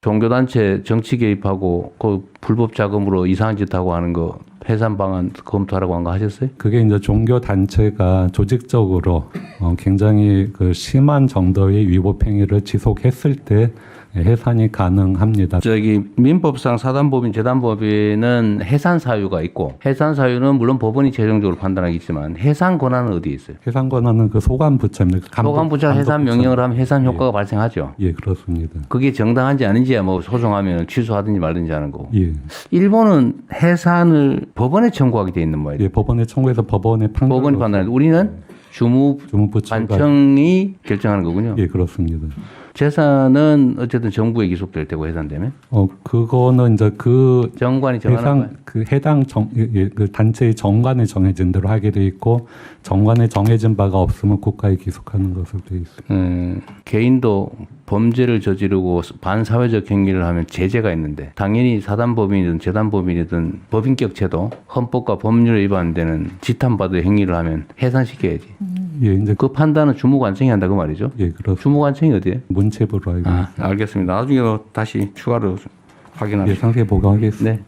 종교단체 정치 개입하고 그 불법 자금으로 이상한 짓 하고 하는 거 해산 방안 검토하라고 한 거 하셨어요? 그게 이제 종교 단체가 조직적으로 어, 굉장히 그 심한 정도의 위법 행위를 지속했을 때 해산이 가능합니다. 저기 민법상 사단법인 재단법인은 해산 사유가 있고 해산 사유는 물론 법원이 최종적으로 판단하겠지만 해산 권한은 어디에 있어요? 해산 권한은 그 소관 부처입니다. 그 감독- 소관 부처가 해산 부처. 명령을 하면 해산 효과가 발생하죠. 예, 그렇습니다. 그게 정당한지 아닌지야 뭐 소송하면 취소하든지 말든지 하는 거고. 예, 일본은 해산을 법원에 청구하게 돼 있는 모양이에요. 예, 법원에 청구해서 법원의 판결. 법원이 판단해. 우리는 주무 주무부처가 관청이 결정하는 거군요. 예, 그렇습니다. 재산은 어쨌든 정부에 기속될 테고 해산되면 어, 그거는 이제 그 정관이. 해당 그 해당 정, 예, 예, 그 단체의 정관에 정해진 대로 하게 돼 있고 정관에 정해진 바가 없으면 국가에 기속하는 것으로 돼 있습니다. 음, 개인도 범죄를 저지르고 반사회적 행위를 하면 제재가 있는데 당연히 사단법인이든 재단법인이든 법인격체도 헌법과 법률에 위반되는 지탄받을 행위를 하면 해산시켜야지. 예, 이제 그 판단은 주무관청이 한다 그 말이죠. 예, 그렇 주무관청이 어디에? 문체부로 알고 아, 알겠습니다. 나중에 다시 추가로 확인합시다. 예, 상세 보고하겠습니다. 네.